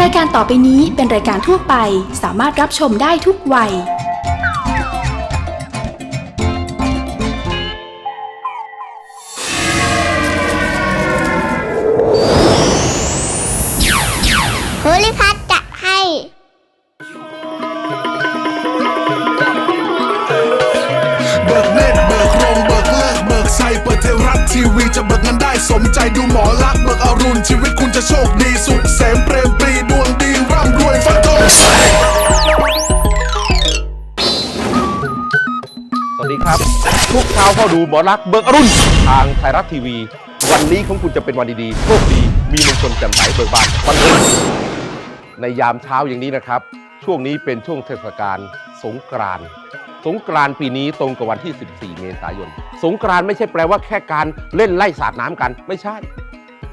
รายการต่อไปนี้เป็นรายการทั่วไปสามารถรับชมได้ทุกวัยภูลิพัท เช้าเข้าดูหมอรักษณ์เบิกอรุณทางไทยรัฐทีวี วันนี้ของคุณจะเป็นวันดีๆโชคดีมีมงคลแจ่มใสเบิกบานบันเทิงในยามเช้าอย่างนี้นะครับ ช่วงนี้เป็นช่วงเทศกาลสงกรานต์สงกรานต์ปีนี้ตรงกับวันที่ 14 เมษายน สงกรานต์ไม่ใช่แปลว่าแค่การเล่นไล่สาดน้ำกันไม่ใช่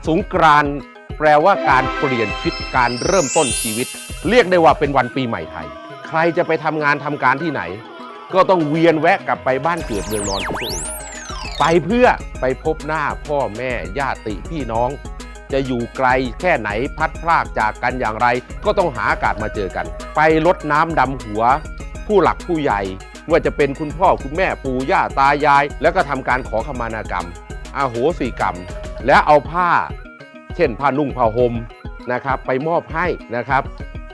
สงกรานต์แปลว่าการเปลี่ยนชีวิตการเริ่มต้นชีวิต เรียกได้ว่าเป็นวันปีใหม่ไทย ใครจะไปทำงานทำการที่ไหน ก็ต้องเวียนแวะกลับไปบ้านเกิดเมืองนอนของตัวเองไปเพื่อไปพบหน้าพ่อแม่ญาติพี่น้อง จะอยู่ไกลแค่ไหนพัดพรากจากกันอย่างไร ก็ต้องหาอากาศมาเจอกัน ไปลดน้ำดำหัว ผู้หลักผู้ใหญ่ว่าจะเป็นคุณพ่อคุณแม่ปู่ย่าตายาย แล้วก็ทำการขอขมานากรรมอาโหสิกรรม และเอาผ้า เช่นผ้านุ่งผ้าห่มนะครับ ไปมอบให้นะครับ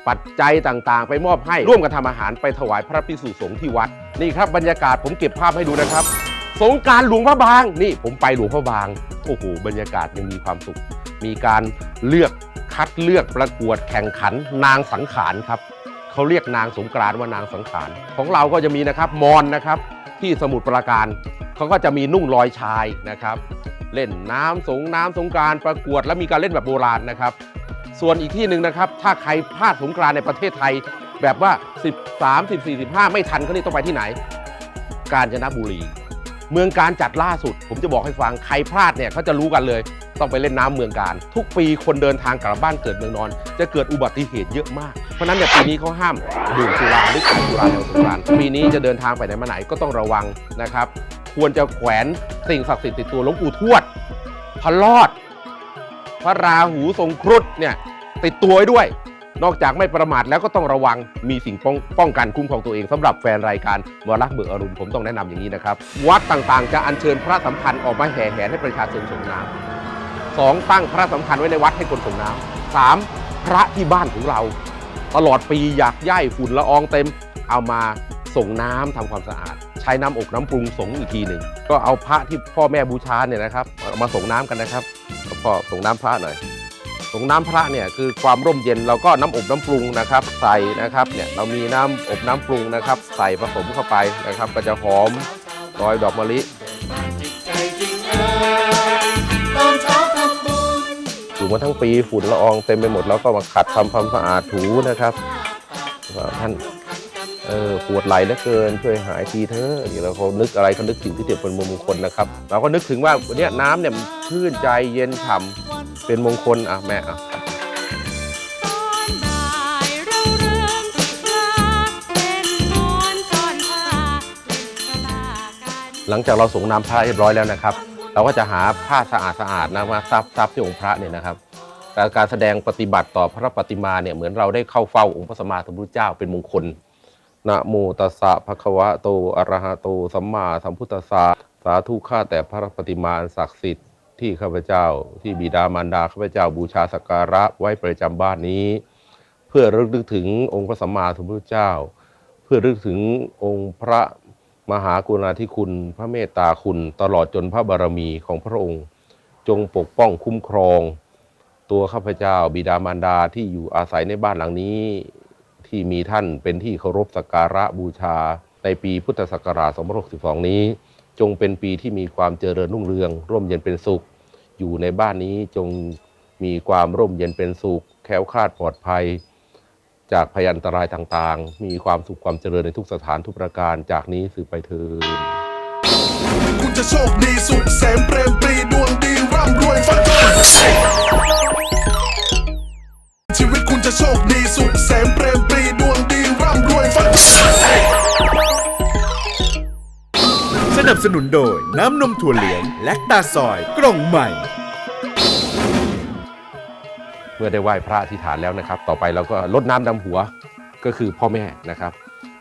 ปัจจัยต่างๆ ไปมอบให้ร่วมกันทำอาหารไปถวายพระพิสุสงฆ์ที่วัด นี่ครับบรรยากาศผมเก็บภาพให้ดูนะครับ สงการหลวงพระบาง นี่ผมไปหลวงพระบาง โอ้โหบรรยากาศยังมีความสุข มีการเลือกคัดเลือกประกวดแข่งขันนางสังขารครับเขาเรียกนางสงกรานต์ว่านางสังขารของเราก็จะมีนะครับมอนนะครับที่สมุทรปราการเขาก็จะมีนุ่งลอยชายนะครับ เล่นน้ำสงน้ำสงการประกวดแล้วมีการเล่นแบบโบราณนะครับ ส่วนอีกที่หนึ่งนะครับ ถ้าใครพลาดสงกรานในประเทศไทย แบบว่า 13 14 15 ไม่ทันเขานี่ต้องไปที่ไหน กาญจนบุรี เมืองการจัดล่าสุด ผมจะบอกให้ฟังใครพลาดเนี่ยเขาจะรู้กันเลย ต้องไปเล่นน้ำเมืองการ ทุกปีคนเดินทางกลับบ้านเกิดเมืองนอน จะเกิดอุบัติเหตุเยอะมาก เพราะนั้นเนี่ยปีนี้เขาห้ามดื่มสุราหรือขับสุราในสงกรานปีนี้จะเดินทางไปไหนมาไหนก็ต้องระวังนะครับ ควรจะแขวนสิ่งศักดิ์สิทธิ์ติดตัวหลวงปู่ทวดพระรอด พระราหูทรงครุฑเนี่ยติดตัวไว้ด้วย นอกจากไม่ประมาทแล้วก็ต้องระวังมีสิ่งป้ององกันคุ้มครองตัวเองสำหรับแฟนรายการวรักเบิกอรุณผมต้องแนะนำอย่างนี้นะครับ วัดต่างๆ จะอัญเชิญพระสัมพันธ์ออกมาแห่แหนให้ประชาชนส่งน้ำสองตั้งพระสัมพันธ์ไว้ในวัดให้คนส่งน้ำสามพระที่บ้านของเรา ตลอดปีอยากย่ายฝุ่นละอองเต็มเอามาส่งน้ำทำความสะอาด ใช้น้ำอกน้ำปรุงสงอีกทีหนึ่งก็เอาพระที่พ่อแม่บูชาเนี่ยนะครับามาส่งน้ำกันนะครับ พ่อส่งน้ำพระหน่อยส่งน้ำพระเนี่ยคือความร่มเย็นเราก็น้ำอบน้ำปรุงนะครับ ใส่นะครับเนี่ยเรามีน้ำอบน้ำปรุงนะครับ ใส่ผสมเข้าไปนะครับ ก็จะหอมรอยดอกมะลิอยู่มาทั้งปีฝุ่นละอองเต็มไปหมดแล้วก็มาขัดทำความสะอาดถูนะครับท่าน เออปวดไหล่เหลือเกินช่วยหายทีเถอะนี่เราเขานึกอะไรเขานึกถึงที่เเป็นมงคลนะครับเราก็นึกถึงว่าวันเนี้ยน้ำเนี่ยมันชื่นใจเย็นฉ่ำเป็นมงคลอะแม่อะหลังจากเราสงน้ำพระเรียบร้อยแล้วนะครับ เราก็จะหาผ้าสะอาดสะอาดๆนะมาซับซับที่องค์พระเนี่ยนะครับการแสดงปฏิบัติต่อพระปฏิมาเนี่ยเหมือนเราได้เข้าเฝ้าองค์พระสัมมาสัมพุทธเจ้าเป็นมงคล นะโมตัสสะภะคะวะโตอะระหะโตสัมมาสัมพุทธัสสะสาธุข้าแต่พระปฏิมาศักดิ์สิทธิ์ที่ข้าพเจ้าที่บิดามารดาข้าพเจ้าบูชาสักการะไว้ประจำบ้านนี้ เพื่อระลึกถึงองค์พระสัมมาสัมพุทธเจ้า เพื่อระลึกถึงองค์พระมหากรุณาธิคุณ พระเมตตาคุณตลอดจนพระบารมีของพระองค์ จงปกป้องคุ้มครอง ตัวข้าพเจ้าบิดามารดาที่อยู่อาศัยในบ้านหลังนี้ ที่มีท่านเป็นที่เคารพสักการะบูชา ในปีพุทธศักราช2562 นี้ จงเป็นปีที่มีความเจริญรุ่งเรือง ร่มเย็นเป็นสุข อยู่ในบ้านนี้จงมีความร่มเย็นเป็นสุข แค้วคลาดปลอดภัย จากพยันตรายต่างๆ มีความสุขความเจริญในทุกสถานทุกประการจากนี้สืบไปเถิดคุณจะโชคดีสุขเสมเปรมปรีดวงดีร่ำรวยฟันธง สนุนโดยน้ำนมถั่วเหลืองและตาซอยกล่องใหม่ เมื่อได้ไหว้พระอธิษฐานแล้วนะครับ ต่อไปเราก็ลดน้ำดำหัวก็คือพ่อแม่นะครับ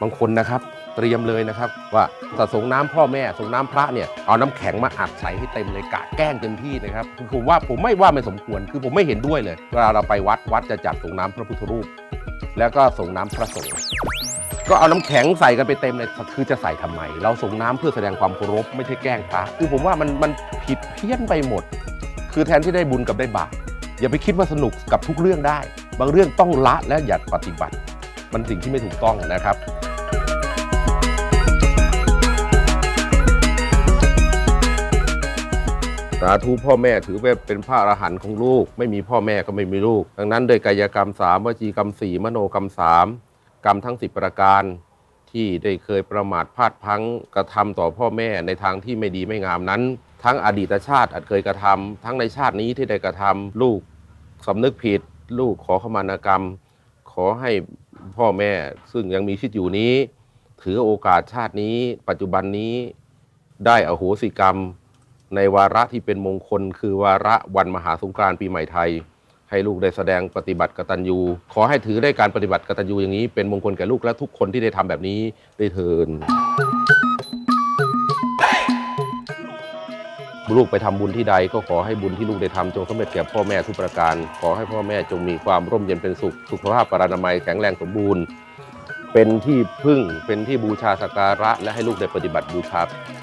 บางคนนะครับเตรียมเลยนะครับ ว่าจะส่งน้ำพ่อแม่ส่งน้ำพระเนี่ยเอาน้ำแข็งมาอัดใส่ให้เต็มเลยกะแกล้งเต็มที่นะครับคือผมว่าผมไม่ว่าไม่สมควรคือผมไม่เห็นด้วยเลยเวลาเราไปวัดวัดจะจัดส่งน้ำพระพุทธรูป แล้วก็ส่งน้ำพระสงฆ์ ก็เอาน้ำแข็งใส่กันไปเต็มเลยคือจะใส่ทำไม เราส่งน้ำเพื่อแสดงความเคารพไม่ใช่แกล้งพระคือผมว่ามันมันผิดเพี้ยนไปหมด คือแทนที่ได้บุญกับได้บาปอย่าไปคิดว่าสนุกกับทุกเรื่องได้ บางเรื่องต้องละและอย่าปฏิบัติ มันสิ่งที่ไม่ถูกต้องนะครับสาธุพ่อแม่ถือว่าเป็นพระอรหันต์ของลูก ไม่มีพ่อแม่ก็ไม่มีลูก ดังนั้นโดยกายกรรมสามวจีกรรมสี่มโนกรรมสาม กรรมทั้งสิบประการที่ได้เคยประมาทพลาดพังกระทำต่อพ่อแม่ในทางที่ไม่ดีไม่งามนั้น ทั้งอดีตชาติอาจเคยกระทำทั้งในชาตินี้ที่ได้กระทำลูกสำนึกผิด ลูกขอขมานกรรม ขอให้พ่อแม่ซึ่งยังมีชีวิตอยู่นี้ ถือโอกาสชาตินี้ ปัจจุบันนี้ได้อโหสิกรรม ในวาระที่เป็นมงคล คือวาระวันมหาสงกรานต์ปีใหม่ไทย ให้ลูกได้แสดงปฏิบัติกตัญญู ขอให้ถือได้การปฏิบัติกตัญญูอย่างนี้เป็นมงคลแก่ลูกและทุกคนที่ได้ทำแบบนี้ได้เทินลูกไปทำบุญที่ใดก็ขอให้บุญที่ลูกได้ทำจงสำเร็จแก่พ่อแม่ทุกประการ ขอให้พ่อแม่จงมีความร่มเย็นเป็นสุข สุขภาพปรานามัยแข็งแรงสมบูรณ์ เป็นที่พึ่งเป็นที่บูชาสักการะ และให้ลูกได้ปฏิบัติบูชา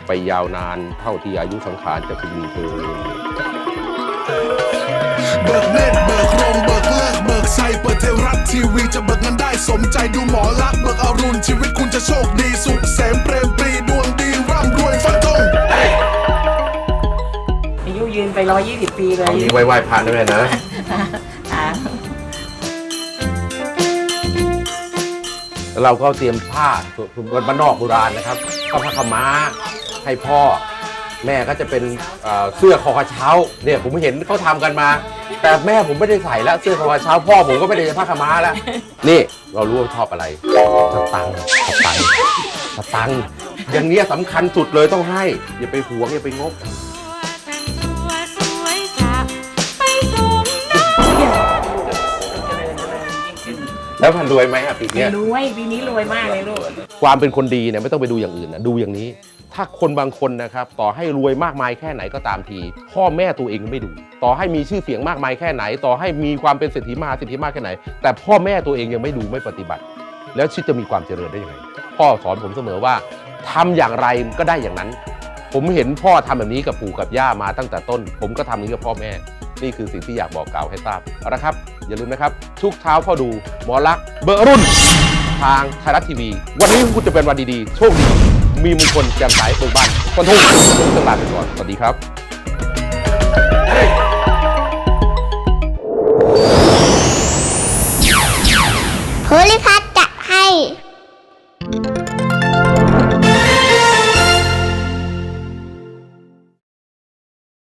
ไปยาวนานเท่าที่อายุสังขารจะพึงมีเธอญเชัยเปิดเทวรัฐทีวีจะเบิกเงินได้สมใจดูหมอลักเบิกอรุณชีวิตคุณจะโชคดีสุขเสมเปรมปรีดวงดีร่ำรวยฟันธงอายุยืนไป120ปีเลย นี้ไว้ไหว้พระนะแม่นะแล้วเราก็เตรียมผ้าส่วนบ้านนอกโบราณนะครับ ก็ผ้าขาวม้าให้พ่อ แม่ก็จะเป็นเอ่อเสื้อคอกระเช้าเนี่ยผมเห็นเขาทำกันมา แต่แม่ผมไม่ได้ใส่แล้วเสื้อคอกระเช้าพ่อผมก็ไม่ได้ใส่ผ้าขาวม้าแล้วนี่เรารู้ว่าชอบอะไรสตังค์สตังค์สตังค์อย่างเนี้ยสำคัญสุดเลยต้องให้ อย่าไปหวงอย่าไปงกแต่งตัวสวยสักไปสมน้ำเจริญเจริญยิ่งขึ้นแล้วพันรวยไหมอะปีเนี้ยรวยปีนี้รวยมากเลยลูก ความเป็นคนดีเนี่ยไม่ต้องไปดูอย่างอื่นนะดูอย่างนี้ ถ้าคนบางคนนะครับต่อให้รวยมากมายแค่ไหนก็ตามที พ่อแม่ตัวเองไม่ดู ต่อให้มีชื่อเสียงมากมายแค่ไหน ต่อให้มีความเป็นเศรษฐีมหาเศรษฐีมากแค่ไหน แต่พ่อแม่ตัวเองยังไม่ดูไม่ปฏิบัติ แล้วชีวิตจะมีความเจริญได้ยังไง พ่อสอนผมเสมอว่าทำอย่างไรก็ได้อย่างนั้น ผมเห็นพ่อทำแบบนี้กับปู่กับย่ามาตั้งแต่ต้น ผมก็ทำนี้กับพ่อแม่ นี่คือสิ่งที่อยากบอกกล่าวให้ทราบเอาละครับ อย่าลืมนะครับ ทุกเช้าพ่อดูหมอลักษ์เบอร์รุ่น ทางไทยรัฐทีวี วันนี้คุณจะเป็นวันดีๆ โชคดี มีมงคลแจ่มใสปลูกบ้านคนทุ่งผมต้องลาไปก่อน สวัสดีครับโพลิพัท